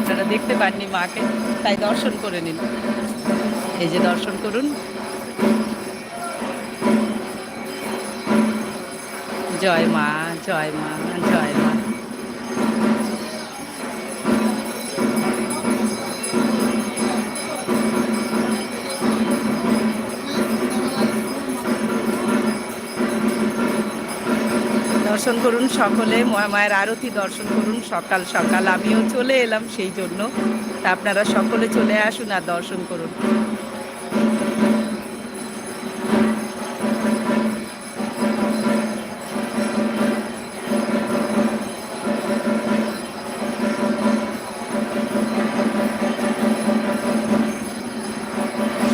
আপনারা দেখতে পাননি মাকে, তাই দর্শন করে নিন। এই যে দর্শন করুন। জয় মা জয় মা জয় মা। দর্শন করুন সকলে মায়ের আরতি দর্শন করুন সকাল সকাল। আমিও চলে এলাম সেই জন্য। তা আপনারা সকলে চলে আসুন আর দর্শন করুন।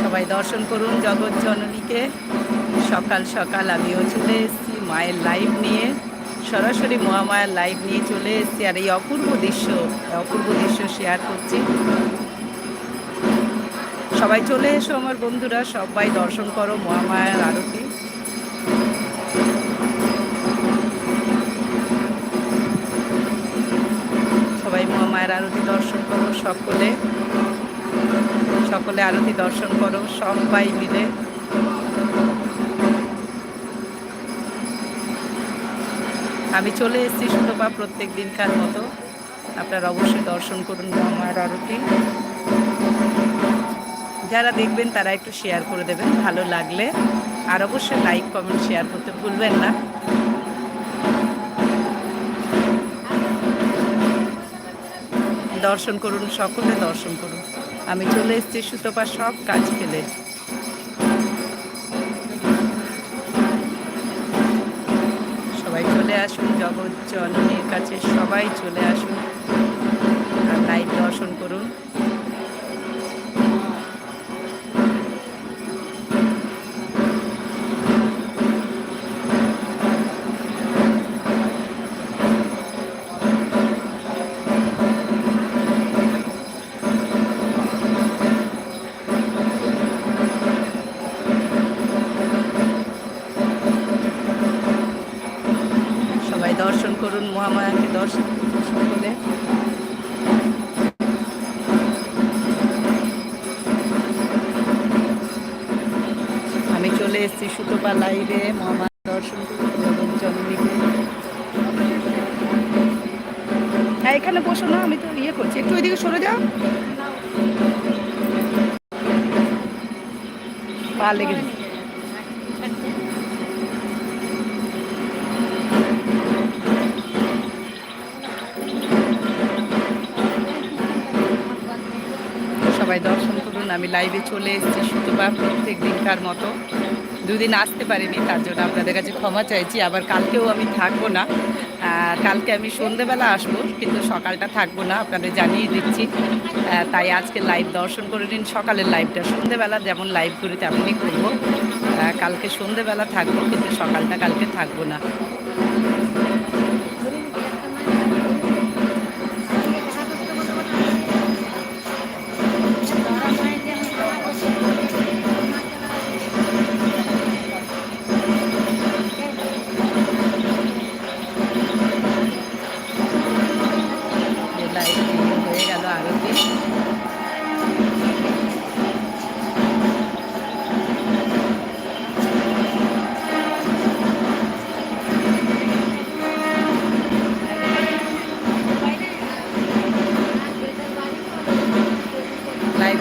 সবাই দর্শন করুন জগৎ জননীকে। সকাল সকাল আমিও চলে এসেছি মায়ের লাইভ নিয়ে। সরাসরি মহামায়ার লাইভ নিয়ে চলে এসেছি আর এই অপূর্ব দৃশ্য অপূর্ব দৃশ্য শেয়ার করছি। সবাই চলে এসো আমার বন্ধুরা, সবাই দর্শন করো মহামায়ার আরতি। সবাই মহামায়ার আরতি দর্শন করো সকলে। সকলে আরতি দর্শন করো, সবাই মিলে। আমি চলে এসেছি সুতপা প্রত্যেক দিনকার মতো। আপনারা অবশ্যই দর্শন করুন মহামায়ের আরতি। যারা দেখবেন তারা একটু শেয়ার করে দেবেন, ভালো লাগলে। আর অবশ্যই লাইক কমেন্ট শেয়ার করতে ভুলবেন না। দর্শন করুন, সকলে দর্শন করুন। আমি চলে এসেছি সুতপা সব কাজ ফেলে। আসুন জগৎ জননীর কাছে সবাই চলে আসুন। আর লাইভ দর্শন করুন। দর্শন করুন, মহামায়াকে দর্শন সকলে আমি চলে এসেছি সুতোপা লাইভে মহামায়া দর্শন করুন হ্যাঁ এখানে বসো না, আমি তো ইয়ে করছি। একটু ওইদিকে সরে যাও। পা লেগে সবাই দর্শন করুন। আমি লাইভে চলে এসেছি সুতপা প্রত্যেক দিনকার মতো। দুদিন আসতে পারিনি, তার জন্য আপনাদের কাছে ক্ষমা চাইছি। আবার কালকেও আমি থাকব না। কালকে আমি সন্ধেবেলা আসব, কিন্তু সকালটা থাকব না, আপনাদের জানিয়ে দিচ্ছি। তাই আজকে লাইভ দর্শন করে নিন। সকালের লাইভটা সন্ধেবেলা, যেমন লাইভ করি তেমনই করব। কালকে সন্ধেবেলা থাকব, কিন্তু সকালটা কালকে থাকব না।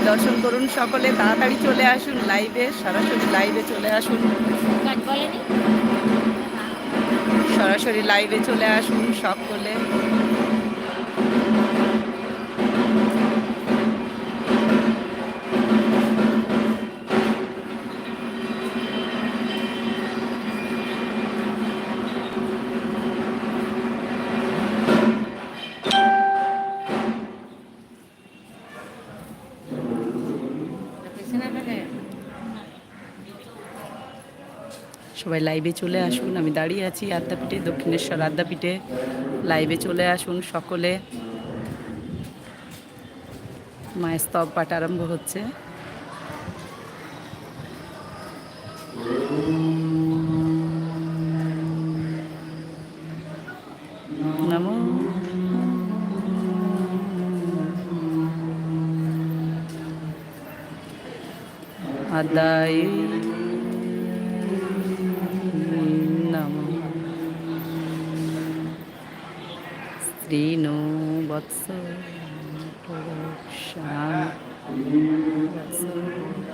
দর্শন করুন সকলে তাড়াতাড়ি চলে আসুন লাইভে সরাসরি লাইভে চলে আসুন। সরাসরি লাইভে চলে আসুন সকলে। সবাই লাইভে চলে আসুন, আমি দাঁড়িয়ে আছি আদ্যাপীঠে, দক্ষিণেশ্বর আদ্যাপীঠে। লাইভে চলে আসুন সকলে। মায়ের স্তব পাঠ আরম্ভ হচ্ছে। আদায়। স্ত্রীনো বৎস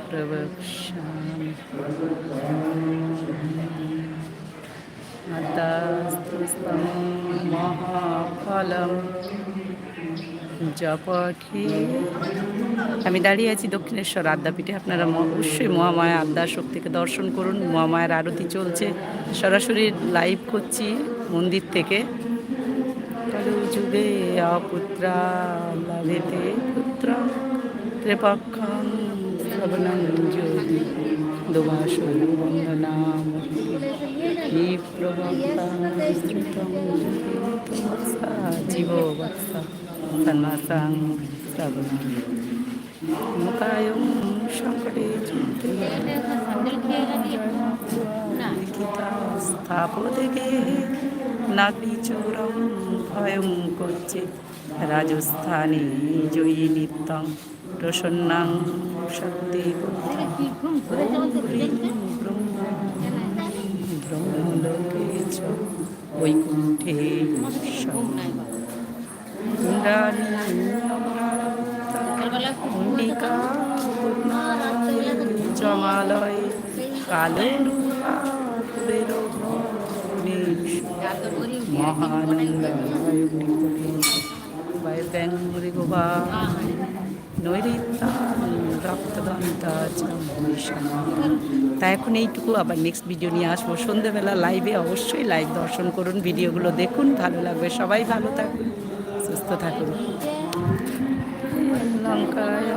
প্রবক্ষ্যামি। জপঠে আমি দাঁড়িয়ে আছি দক্ষিণেশ্বর আদ্যাপীঠে। আপনারা অবশ্যই মহামায়া আদ্যা শক্তিকে দর্শন করুন। মহামায়ার আরতি চলছে। সরাসরি লাইভ করছি মন্দির থেকে। যুগে অপুত্রা লাভেতে পুত্র ত্রিপক্ষং শ্রবণং জ্যোতি দুবাস বন্দনাম হি প্রবক্তা শ্রুতং বৎসা জীব বৎসা সন্ন্যাসাং শ্রবণং মুখায়ং শঙ্করে চিন্তে স্যান্ডেল খেয়ে গেলি না স্থাপদেগে নাগিচোরম ভয়ং করছে রাজস্থানে জয়ী নিত্যং প্রসন্নাং শক্তি ব্রহ্মলোকে বৈকুণ্ঠে অম্বিকা জমালয় কালো তা এখন এইটুকু আবার নেক্সট ভিডিও নিয়ে আসব সন্ধেবেলা লাইভে অবশ্যই লাইভ দর্শন করুন ভিডিওগুলো দেখুন ভালো লাগবে সবাই ভালো থাকুন সুস্থ থাকুন লঙ্কায়